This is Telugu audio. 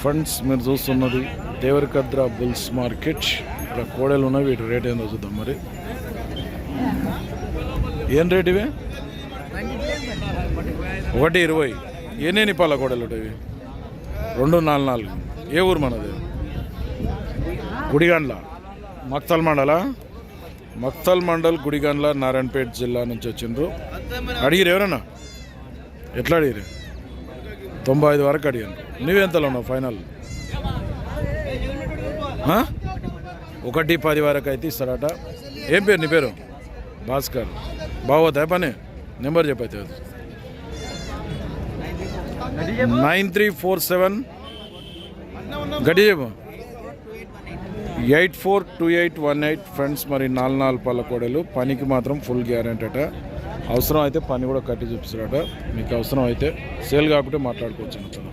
ఫ్రెండ్స్ మీరు చూస్తున్నది దేవరకద్ర బుల్స్ మార్కెట్. ఇక్కడ కోడలు ఉన్నాయి వీటి రేట్ ఏందో చూద్దాం మరి. ఏం రేట్ ఇవి? ఒకటి ఇరవై. ఎన్ని పాల కోడలు ఉంటాయి రెండు నాలుగు నాలుగు. ఏ ఊరు మనది? గుడిగండ్ల. మక్తల్ మండల? మక్తల్ మండల్ గుడిగండ్ల నారాయణపేట జిల్లా నుంచి వచ్చిండ్రు. అడిగిరు ఎవరన్నా? ఎట్లా అడిగిరు తొంభై ఐదు వరకు అడిగాను. నువ్వెంతలో ఉన్నావు ఫైనల్ ఒకటి పది వరకు అయితే ఇస్తారట ఏం పేరు నీ పేరు? భాస్కర్. బాగోతా పని? నెంబర్ చెప్పైతే అది. Nine three four seven. గడి చెప్పు. Eight four two eight one eight. Friends మరి నాలుగు నాలుగు పళ్ళ కోడలు. పనికి మాత్రం ఫుల్ గ్యారెంటీ అట. అవసరం అయితే పని కూడా కట్టి చూపిస్తారట మీకు అవసరం అయితే సేల్ కాకుంటే మాట్లాడుకోవచ్చు